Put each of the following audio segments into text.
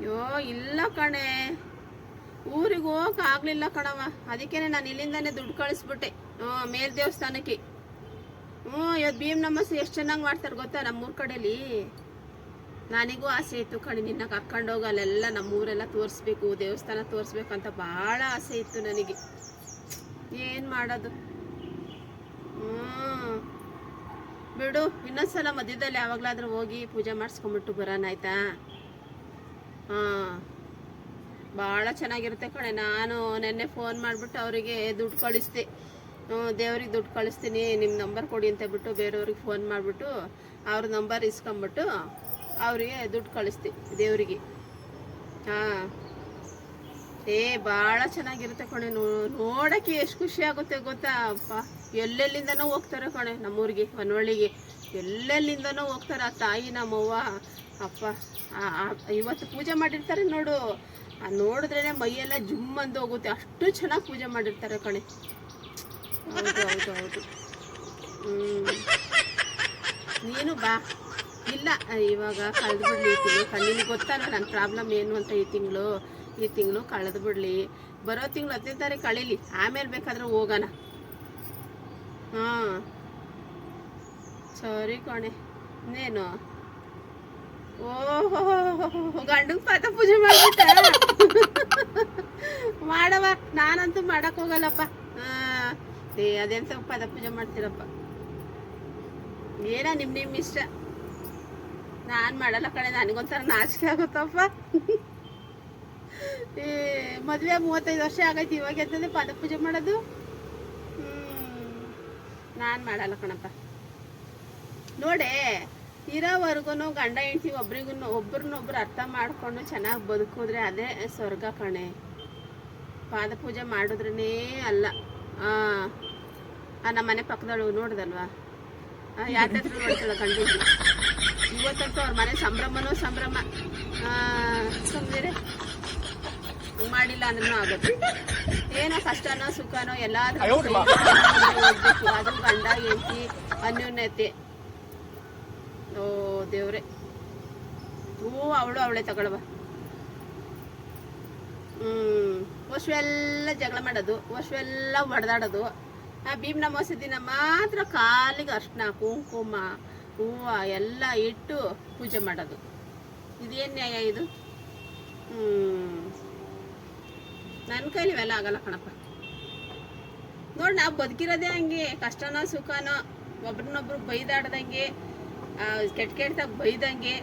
ಅಯ್ಯೋ, ಇಲ್ಲ ಕಣೆ. ಊರಿಗೆ ಹೋಗಕ್ ಆಗ್ಲಿಲ್ಲ ಕಣವ ಅದಕ್ಕೇನೆ ನಾನು ಇಲ್ಲಿಂದಾನೆ ದುಡ್ಡು ಕಳಿಸ್ಬಿಟ್ಟೆ. ಹ್ಞೂ ಮೇಲ್ ದೇವಸ್ಥಾನಕ್ಕೆ. ಹ್ಞೂ ಇವತ್ತು ಭೀಮ್ ನಮಸ್ ಎಷ್ಟು ಚೆನ್ನಾಗಿ ಮಾಡ್ತಾರೆ ಗೊತ್ತಾ ನಮ್ಮೂರ ಕಡೆಯಲ್ಲಿ ನನಗೂ ಆಸೆ ಇತ್ತು ಕಣೆ, ನಿನ್ನ ಕರ್ಕೊಂಡೋಗಿ ಅಲ್ಲೆಲ್ಲ ನಮ್ಮೂರೆಲ್ಲ ತೋರಿಸ್ಬೇಕು, ದೇವಸ್ಥಾನ ತೋರಿಸ್ಬೇಕು ಅಂತ ಭಾಳ ಆಸೆ ಇತ್ತು ನನಗೆ. ಏನು ಮಾಡೋದು? ಹ್ಞೂ. ಬಿಡು, ಇನ್ನೊಂದ್ಸಲ ಮಧ್ಯದಲ್ಲಿ ಯಾವಾಗಲಾದ್ರೂ ಹೋಗಿ ಪೂಜೆ ಮಾಡಿಸ್ಕೊಂಬಿಟ್ಟು ಬರೋಣ, ಆಯ್ತಾ? ಹಾಂ. ಭಾಳ ಚೆನ್ನಾಗಿರುತ್ತೆ ಕಣೆ. ನಾನು ನೆನ್ನೆ ಫೋನ್ ಮಾಡಿಬಿಟ್ಟು ಅವರಿಗೆ ದುಡ್ಡು ಕಳಿಸ್ದೆ. ದೇವ್ರಿಗೆ ದುಡ್ಡು ಕಳಿಸ್ತೀನಿ ನಿಮ್ಮ ನಂಬರ್ ಕೊಡಿ ಅಂತ ಬಿಟ್ಟು ಬೇರೆಯವ್ರಿಗೆ ಫೋನ್ ಮಾಡಿಬಿಟ್ಟು ಅವ್ರ ನಂಬರ್ ಇಸ್ಕೊಂಬಿಟ್ಟು ಅವರಿಗೆ ದುಡ್ಡು ಕಳಿಸ್ತಿ ದೇವರಿಗೆ. ಹಾಂ. ಏ ಭಾಳ ಚೆನ್ನಾಗಿರುತ್ತೆ ಕಣೆ. ನೋಡಕ್ಕೆ ಎಷ್ಟು ಖುಷಿ ಆಗುತ್ತೆ ಗೊತ್ತಾ? ಅಪ್ಪ, ಎಲ್ಲೆಲ್ಲಿಂದನೋ ಹೋಗ್ತಾರೆ ಕಣೆ ನಮ್ಮೂರಿಗೆ ಹೊನ್ನವಳ್ಳಿಗೆ ಎಲ್ಲೆಲ್ಲಿಂದನೋ ಹೋಗ್ತಾರೆ ಆ ತಾಯಿ ನಮ್ಮವ್ವ ಅಪ್ಪ ಇವತ್ತು ಪೂಜೆ ಮಾಡಿರ್ತಾರೆ ನೋಡು. ಆ, ನೋಡಿದ್ರೇನೆ ಮೈಯೆಲ್ಲ ಜುಮ್ ಅಂತ ಹೋಗುತ್ತೆ. ಅಷ್ಟು ಚೆನ್ನಾಗಿ ಪೂಜೆ ಮಾಡಿರ್ತಾರೆ ಕಣೆ. ಹೌದು ಹೌದು ಹೌದು. ನೀನು ಬಾ. ಇಲ್ಲ, ಇವಾಗ ಕಳೆದು ಬಿಡ್ಲಿ ಈ ತಿಂಗಳು. ಗೊತ್ತಲ್ಲ ನನ್ನ ಪ್ರಾಬ್ಲಮ್ ಏನು ಅಂತ ಈ ತಿಂಗಳು. ಈ ತಿಂಗಳು ಕಳೆದು ಬಿಡಲಿ. ಬರೋ ತಿಂಗಳು ಹತ್ತನೇ ತಾರೀಕು ಕಳೀಲಿ. ಆಮೇಲೆ ಬೇಕಾದ್ರೆ ಹೋಗೋಣ. ಹಾಂ. ಸರಿ ಕಣೆ. ಇನ್ನೇನು? ಓಹೋ ಗಂಡಗ್ ಪಾತ ಪೂಜೆ ಮಾಡ್ಬಿಟ್ಟ? ಮಾಡವ ನಾನಂತೂ ಮಾಡಕ್ ಹೋಗಲ್ಲಪ್ಪ. ಏ ಏ, ಅದೆಂತ ಪದ ಪೂಜೆ ಮಾಡ್ತೀರಪ್ಪ? ಏನ ನಿಮ್ ನಿಮ್ ಇಷ್ಟ? ನಾನ್ ಮಾಡಲ್ಲ ಕಣೆ, ನನಗೊಂಥರ ನಾಚಿಕೆ ಆಗುತ್ತಪ್ಪ. ಏ, ಮದ್ವೆ ಮೂವತ್ತೈದು ವರ್ಷ ಆಗೈತಿ, ಇವಾಗ ಎಂತಂದ್ರೆ ಪದ ಪೂಜೆ ಮಾಡೋದು? ಹ್ಮ್, ನಾನ್ ಮಾಡಲ್ಲ ಕಣಪ್ಪ. ನೋಡೆ ಇರೋವರೆಗೂ ಗಂಡ ಹೆಂಡತಿ ಒಬ್ರಿಗೂ ಒಬ್ರನ್ನೊಬ್ರು ಅರ್ಥ ಮಾಡ್ಕೊಂಡು ಚೆನ್ನಾಗಿ ಬದುಕಿದ್ರೆ ಅದೇ ಸ್ವರ್ಗ ಕಣೆ. ಪಾದಪೂಜೆ ಮಾಡಿದ್ರೇ ಅಲ್ಲ. ಆ ಆ ನಮ್ಮ ಮನೆ ಪಕ್ಕದಳು ನೋಡ್ದಲ್ವಾ? ಯಾತ್ರೆ ನೋಡ್ತಾಳ ಗಂಡು ಇವತ್ತಂತೂ ಅವ್ರ ಮನೆ ಸಂಭ್ರಮನೂ ಸಂಭ್ರಮ. ಸುಮ್ಮನೆ ಮಾಡಿಲ್ಲ ಅಂದ್ರೂ ಆಗುತ್ತೆ. ಏನೋ ಕಷ್ಟನೋ ಸುಖನೋ ಎಲ್ಲಾದ್ರೂ ಹೋಗ್ಬೇಕು. ಅದು ಗಂಡ ಹೆಂಡತಿ ಅನ್ಯೋನ್ಯತೆ. ಓ, ದೇವ್ರೆ. ಹೂ ಅವಳು ಅವಳೆ ತಗೊಳ್ವ. ಹ್ಮ್ ವರ್ಷವೆಲ್ಲ ಜಗಳ ಮಾಡೋದು ವರ್ಷವೆಲ್ಲ ಹೊಡೆದಾಡೋದು. ಆ ಭೀಮ್ನ ಮೋಸ ದಿನ ಮಾತ್ರ ಕಾಲಿಗೆ ಅರ್ಶಿನ, ಕುಂಕುಮ, ಹೂವು ಎಲ್ಲ ಇಟ್ಟು ಪೂಜೆ ಮಾಡೋದು. ಇದೇನು ನ್ಯಾಯ ಇದು? ಹ್ಮ್. ನನ್ನ ಕೈಲಿ ಇವೆಲ್ಲ ಆಗಲ್ಲ ಕಣಪ್ಪ. ನೋಡಿ ನಾವು ಬದುಕಿರೋದೇ ಹಂಗೆ, ಕಷ್ಟನೋ ಸುಖನೋ, ಒಬ್ರನ್ನೊಬ್ರು ಬೈದಾಡ್ದಂಗೆ ಕೆಟ್ಟ ಕೆಟ್ಟದಾಗ ಬೈದಂಗೆ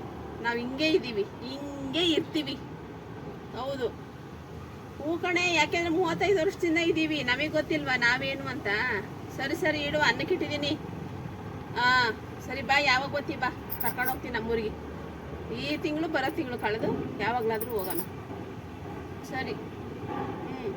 ನಾವು ಹಿಂಗೆ ಇದ್ದೀವಿ ಹಿಂಗೆ ಇರ್ತೀವಿ. ಹೌದು. ಹೂ ಕಣೆ, ಯಾಕೆಂದ್ರೆ ಮೂವತ್ತೈದು ವರ್ಷದಿಂದ ಇದ್ದೀವಿ ನಮಗೆ ಗೊತ್ತಿಲ್ವಾ ನಾವೇನು ಅಂತ? ಸರಿ ಸರಿ ಇಡು, ಅನ್ನಕ್ಕೆ ಇಟ್ಟಿದ್ದೀನಿ. ಹಾ ಸರಿ ಬಾ, ಯಾವಾಗ ಗೊತ್ತಿ ಬಾ. ಕರ್ಕೊಂಡು ಹೋಗ್ತೀನಿ ನಮ್ಮೂರಿಗೆ. ಈ ತಿಂಗಳು ಬರೋ ತಿಂಗಳು ಕಳೆದು ಯಾವಾಗಲಾದರೂ ಹೋಗೋಣ. ಸರಿ. ಹ್ಞೂ